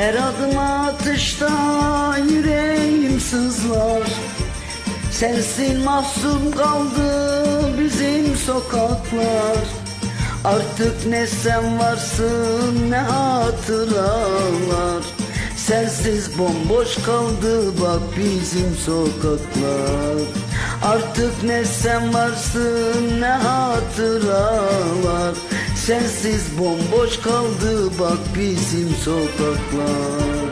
Her adım atışta yüreğim sızlar. Sensin mahzun kaldı bizim sokaklar. Artık ne sen varsın ne hatıralar Sensiz bomboş kaldı bak bizim sokaklar. Artık ne sen varsın ne hatıralar Sensiz bomboş kaldı bak bizim sokaklar.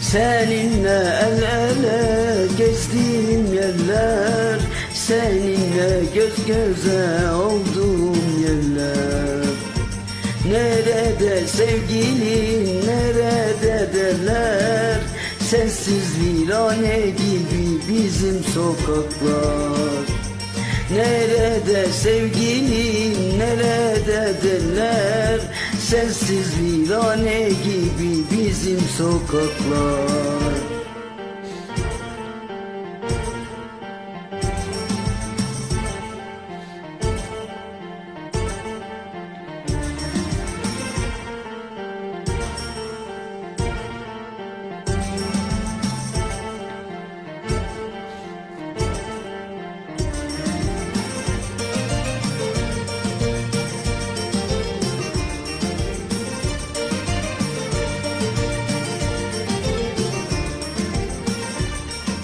Seninle el ele gezdiğim yerler Seninle göz göze olduğum yerler. Nerede sevgilin nerede derler? Sensiz virane gibi bizim sokaklar. Nerede sevgilin nerede derler? Sensiz virane gibi bizim sokaklar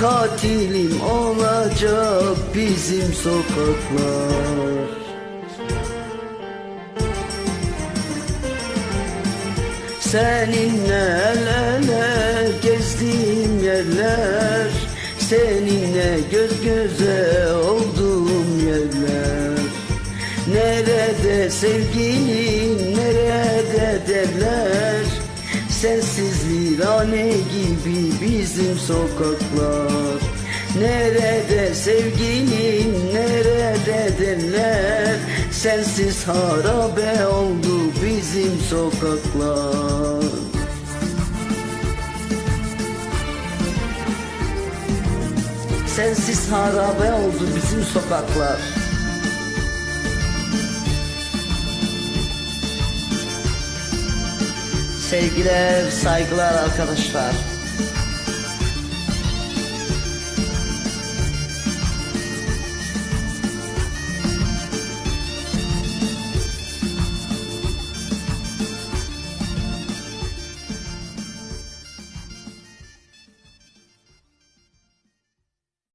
Katilim olacak bizim sokaklar. Seninle el ele gezdiğim yerler Seninle göz göze olduğum yerler. Nerede sevgilin nerede derler Sensiz virane gibi bizim sokaklar. Nerede sevgilin nerede derler? Sensiz harabe oldu bizim sokaklar. Sensiz harabe oldu bizim sokaklar Sevgiler, saygılar arkadaşlar.